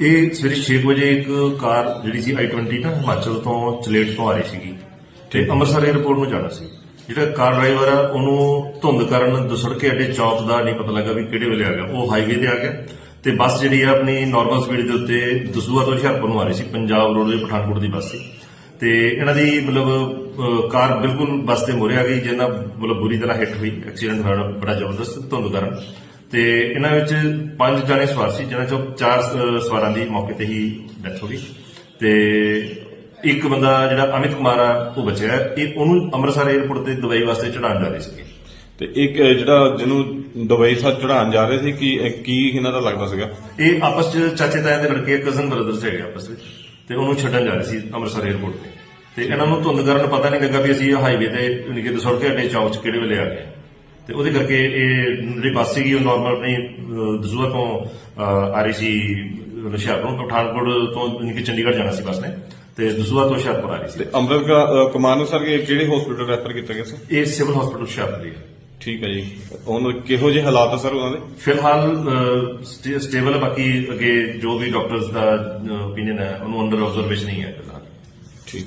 ਇਹ ਸਵੇਰੇ 6 ਵਜੇ ਇੱਕ ਕਾਰ ਜਿਹੜੀ ਸੀ i20 ਨਾ ਹਿਮਾਚਲ ਤੋਂ ਚਲੇਟ ਤੋਂ ਆ ਰਹੀ ਸੀਗੀ ਤੇ ਅੰਮ੍ਰਿਤਸਰ 에ਅਰਪੋਰਟ ਨੂੰ ਜਾਣਾ ਸੀ। ਜਿਹੜਾ ਕਾਰ ਡਰਾਈਵਰ ਆ, ਉਹਨੂੰ ਧੁੰਦ ਕਾਰਨ ਦੁਸੜ ਕੇ ਅੱਡੇ ਚੌਕ ਦਾ ਨਹੀਂ ਪਤਾ ਲੱਗਾ ਵੀ ਕਿਹੜੇ ਵੇਲੇ ਆ ਗਿਆ। ਉਹ ਹਾਈਵੇ ਤੇ ਆ ਗਿਆ ਤੇ ਬੱਸ ਜਿਹੜੀ ਆ, ਆਪਣੀ ਨਾਰਮਲ ਸਪੀਡ ਦੇ ਉੱਤੇ ਦਸੂਆ ਤੋਂ ਹੁਸ਼ਿਆਰਪੁਰ ਨੂੰ ਆ ਰਹੀ ਸੀ। ਪੰਜਾਬ ਰੋਡ ਦੇ ਪਠਾਨਕੋਟ ਦੀ ਬੱਸ ਸੀ। ਤੇ ਇਹਨਾਂ ਦੀ ਮਤਲਬ ਕਾਰ ਬਿਲਕੁਲ ਬੱਸ 'ਤੇ ਮੂਹਰੇ ਆ ਗਈ ਜਿਹਨਾਂ ਮਤਲਬ ਬੁਰੀ ਤਰ੍ਹਾਂ ਹਿੱਟ ਹੋਈ। ਐਕਸੀਡੈਂਟ ਹੋਇਆ, ਬੜਾ ਜ਼ਬਰਦਸਤ ਧੁੰਦ ਕਾਰਨ। ਤੇ ਇਹਨਾਂ ਵਿੱਚ ਪੰਜ ਜਣੇ ਸਵਾਰ ਸੀ ਜਿਨ੍ਹਾਂ ਚੋਂ ਚਾਰ ਸਵਾਰਾਂ ਦੀ ਮੌਕੇ ਤੇ ਹੀ ਡੈਥ ਹੋ ਗਈ। ਤੇ ਇੱਕ ਬੰਦਾ ਜਿਹੜਾ ਅਮਿਤ ਕੁਮਾਰ ਆ ਉਹ ਬਚਿਆ। ਇਹ ਉਹਨੂੰ ਅੰਮ੍ਰਿਤਸਰ 에ਅਰਪੋਰਟ ਤੇ ਦੁਬਈ ਵਾਸਤੇ ਚੜਾਉਣ ਜਾ ਰਹੇ ਸੀਗੇ। ਤੇ ਇੱਕ ਜਿਹੜਾ ਜਿਹਨੂੰ ਦੁਬਈ ਸਾਥ ਚੜਾਉਣ ਜਾ ਰਹੇ ਸੀ ਕੀ ਕੀ ਇਹਨਾਂ ਦਾ ਲੱਗਦਾ ਸੀਗਾ? ਇਹ ਆਪਸ ਚ ਚਾਚੇ ਤਾਏ ਦੇ ਲੜਕੇ ਕਜ਼ਨ ਬ੍ਰਦਰਸ ਹੈਗੇ ਆਪਸ ਵਿੱਚ। ਤੇ ਉਹਨੂੰ ਛੱਡਣ ਜਾ ਰਹੇ ਸੀ ਅੰਮ੍ਰਿਤਸਰ 에ਅਰਪੋਰਟ ਤੇ। ਤੇ ਇਹਨਾਂ ਨੂੰ ਧੁੰਦ ਕਾਰਨ ਪਤਾ ਨਹੀਂ ਲੱਗਾ ਵੀ ਅਸੀਂ ਹਾਈਵੇ ਤੇ ਯਾਨੀ ਕਿ ਦਸੌੜ ਕੇ ਅੱਡੇ ਚੌਕ ਚ ਕਿਹੜੇ ਵੇਲੇ ਆ ਗਏ। ਤੇ ਉਹਦੇ ਕਰਕੇ ਇਹ ਜਿਹੜੀ ਬੱਸ ਸੀਗੀ ਉਹ ਨਾਰਮਲ ਆਪਣੀ ਦਸੂਹਾ ਤੋਂ ਆ ਰਹੀ ਸੀ ਹੁਸ਼ਿਆਰਪੁਰ ਤੋਂ ਪਠਾਨਕੋਟ ਤੋਂ ਯਾਨੀ ਕਿ ਚੰਡੀਗੜ੍ਹ ਜਾਣਾ ਸੀ ਬੱਸ ਨੇ ਤੇ ਦਸੂਹਾ ਤੋਂ ਹੁਸ਼ਿਆਰਪੁਰ ਆ ਰਹੀ ਸੀ। ਤੇ ਅੰਮ੍ਰਿਤ ਅਹ, ਕੁਮਾਰ ਨੂੰ ਸਰ ਇਹ ਕਿਹੜੇ ਹਸਪੀਟਲ ਰੈਫਰ ਕੀਤਾ ਗਿਆ ਸੀ? ਇਹ ਸਿਵਲ ਹਸਪੀਟਲ ਹੁਸ਼ਿਆਰਪੁਰ ਦੀ ਹੈ। ਠੀਕ ਹੈ ਜੀ। ਉਹਨਾਂ ਕਿਹੋ ਜਿਹੇ ਹਾਲਾਤ ਆ ਸਰ ਉਹਨਾਂ ਦੇ? ਫਿਲਹਾਲ ਸਟੇਬਲ ਹੈ ਬਾਕੀ ਅੱਗੇ ਜੋ ਵੀ ਡਾਕਟਰਸ ਦਾ ਓਪੀਨੀਅਨ ਹੈ ਉਹਨੂੰ ਅੰਡਰ ਆਬਜ਼ਰਵੇਸ਼ਨ ਹੀ ਹੈ ਫਿਲਹਾਲ। ਠੀਕ।